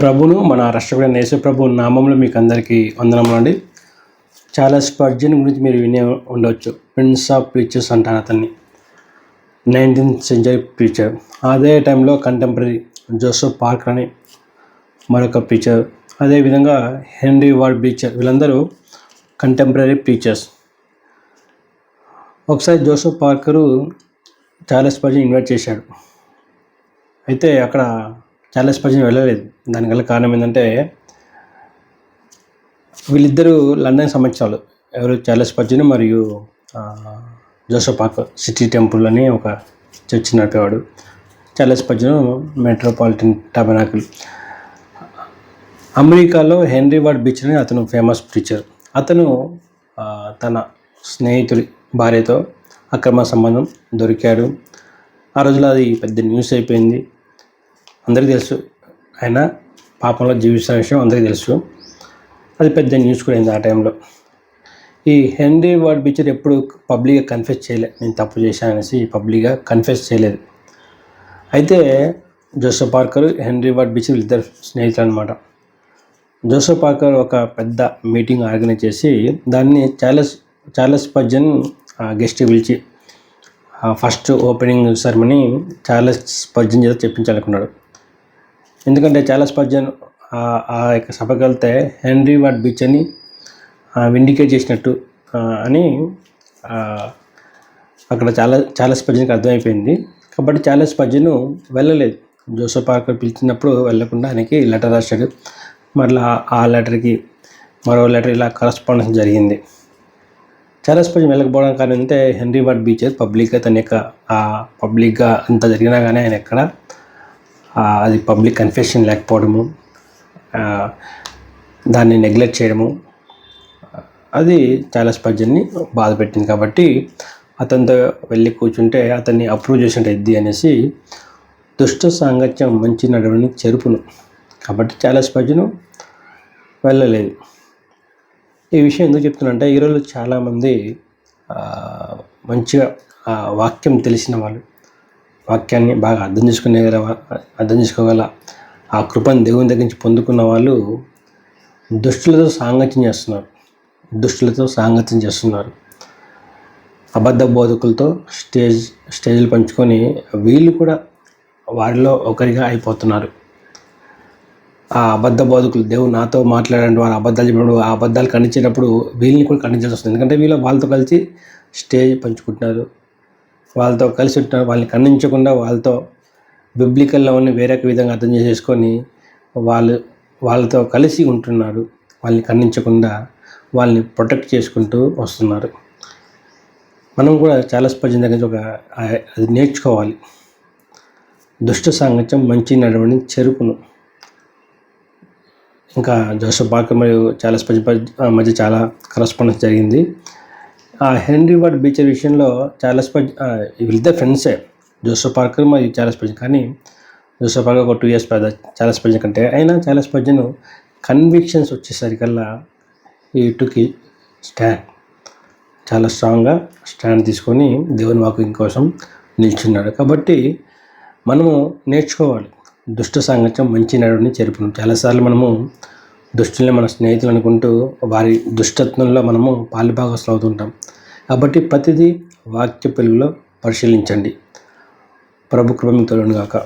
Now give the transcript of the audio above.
ప్రభును మన రాష్ట్రపతి నేసు ప్రభు నామంలో మీకు అందరికీ వందనములు అండి. చాలా స్పర్జన్ గురించి మీరు వినే ఉండవచ్చు ప్రిన్స్ ఆఫ్ ప్రీచర్స్ అంటారు అతన్ని. నైన్టీన్త్ సెంచరీ ప్రీచర్ అదే టైంలో కంటెంపరీ జోసఫ్ పార్క్ అని మరొక ప్రీచర్ అదేవిధంగా హెన్రీ వార్డ్ ప్రీచర్ వీళ్ళందరూ కంటెంపరీ ప్రీచర్స్ ఒకసారి Joseph Parker Charles Spurgeon invite చేశాడు. అయితే అక్కడ చార్లెస్ స్పష్టంగా వెళ్ళలేదు. దానివల్ల కారణం ఏంటంటే వీళ్ళిద్దరూ లండన్ సంబంధించాలు ఎవరు చాలా స్పర్జన్ మరియు ఆ, సిటీ టెంపుల్ అని ఒక చర్చ్ నడిపేవాడు. చాలా స్పర్జన్ మెట్రోపాలిటన్ టబనాకుల్. అమెరికాలో హెన్రీ వార్డ్ బీచ్ అని అతను ఫేమస్ ప్రీచర్. అతను తన స్నేహితుడి భార్యతో అక్రమ సంబంధం దొరికాడు. ఆ రోజులో అది పెద్ద న్యూస్ అయిపోయింది. అందరికీ తెలుసు. ఆయన పాపంలో జీవిస్తున్న విషయం అందరికీ తెలుసు. అది పెద్ద న్యూస్ కూడా అయింది ఆ టైంలో ఈ హెన్రీ వార్డ్ బీచర్ ఎప్పుడు పబ్లిక్గా కన్ఫెస్ చేయలేదు నేను తప్పు చేశాను అనేసి పబ్లిక్గా కన్ఫెస్ చేయలేదు. అయితే Joseph Parker Henry Ward Beecher ఇద్దరు స్నేహితులు అనమాట జోసఫ్ పార్కర్ ఒక పెద్ద మీటింగ్ ఆర్గనైజ్ చేసి దాన్ని చార్లెస్ చార్లెస్ పర్జన్ గెస్ట్ పిలిచి first opening ceremony Charles Spurgeon చేత చెప్పించాలనుకున్నాడు. ఎందుకంటే చాలా పర్జన్ ఆ- యొక్క సభకు వెళ్తే హెన్రీ వాట్ బీచ్ అని విండికేట్ చేసినట్టు అని అక్కడ చాలా చాలా స్పర్జన్కి అర్థమైపోయింది. కాబట్టి చాలా స్పర్జను వెళ్ళలేదు. జోసఫ్ పార్కర్ పిలిచినప్పుడు వెళ్ళకుండా ఆయనకి లెటర్ రాశాడు. మరలా ఆ లెటర్కి మరో లెటర్ ఇలా కరస్పాండెన్స్ జరిగింది. చాలా స్పష్టం వెళ్ళకపోవడం కారణం హెన్రీ వార్డ్ బీచ్ పబ్లిక్గా తన యొక్క పబ్లిక్గా అంత జరిగినా కానీ ఆయన ఎక్కడ అది పబ్లిక్ కన్ఫెషన్ లేకపోవడము దాన్ని నెగ్లెక్ట్ చేయడము అది చాలా స్పర్జన్ని బాధ పెట్టింది. కాబట్టి అతనితో వెళ్ళి కూర్చుంటే అతన్ని అప్రూవ్ చేసినట్టు ఎద్ది అనేసి దుష్ట సాంగత్యం మంచి నడవని చెరుపును. కాబట్టి చాలా స్పర్జను వెళ్ళలేదు. ఈ విషయం ఎందుకు చెప్తున్నంటే ఈరోజు చాలామంది మంచిగా ఆ వాక్యం తెలిసిన వాళ్ళు వాక్యాన్ని బాగా అర్థం చేసుకునే అర్థం చేసుకోగల ఆ కృపను దేవుని దగ్గర నుంచి పొందుకున్న వాళ్ళు దుష్టులతో సాంగత్యం చేస్తున్నారు. దుష్టులతో సాంగత్యం చేస్తున్నారు. అబద్ధ బోధకులతో స్టేజ్ స్టేజ్లు పంచుకొని వీళ్ళు కూడా వారిలో ఒకరిగా అయిపోతున్నారు. ఆ అబద్ధ బోధకులు దేవుడు నాతో మాట్లాడండి వారు అబద్ధాలు చెప్పినప్పుడు ఆ అబద్ధాలు ఖండించేటప్పుడు వీళ్ళని కూడా ఖండించాల్సి వస్తుంది. ఎందుకంటే వీళ్ళు వాళ్ళతో కలిసి స్టేజ్ పంచుకుంటున్నారు. వాళ్ళతో కలిసి ఉంటారు వాళ్ళని ఖండించకుండా వాళ్ళతో బిబ్లికల్లో ఉన్న వేరొక విధంగా అర్థం చేసేసుకొని వాళ్ళు వాళ్ళతో కలిసి ఉంటున్నారు. వాళ్ళని ఖండించకుండా వాళ్ళని ప్రొటెక్ట్ చేసుకుంటూ వస్తున్నారు. మనం కూడా చాలా స్పష్టంగా దగ్గర నుంచి ఒక అది నేర్చుకోవాలి. దుష్ట సాంగత్యం మంచి నడవని చెరుపును. ఇంకా జోసఫ్ పార్కర్ మరియు చాలా స్పర్శ మధ్య చాలా కరస్పాండెన్స్ జరిగింది. ఆ హెన్రీ వార్డ్ బీచర్ విషయంలో చాలా స్పర్శ వీళ్ళిద్దరు ఫ్రెండ్సే. జోసఫ్ పార్కర్ మరియు చాలా స్పర్శ కానీ జోసఫ్ పార్కర్ ఒక టూ ఇయర్స్ పెద్ద చాలా స్పర్శ కంటే. అయినా చాలా స్పర్శను కన్విక్షన్స్ వచ్చేసరికల్లా ఈ టుకి స్టాండ్ చాలా స్ట్రాంగ్గా స్టాండ్ తీసుకొని దేవుని వాకింగ్ కోసం నిల్చున్నాడు. కాబట్టి మనము నేర్చుకోవాలి. దుష్ట సాంగత్యం మంచి నడుని చెరుపును. చాలాసార్లు మనము దుష్టుల్ని మన స్నేహితులు అనుకుంటూ వారి దుష్టత్వంలో మనము పాలుభాగస్తులు అవుతుంటాం. కాబట్టి ప్రతిదీ వాక్య పెలుగులో పరిశీలించండి. ప్రభు కృప మీకు గాక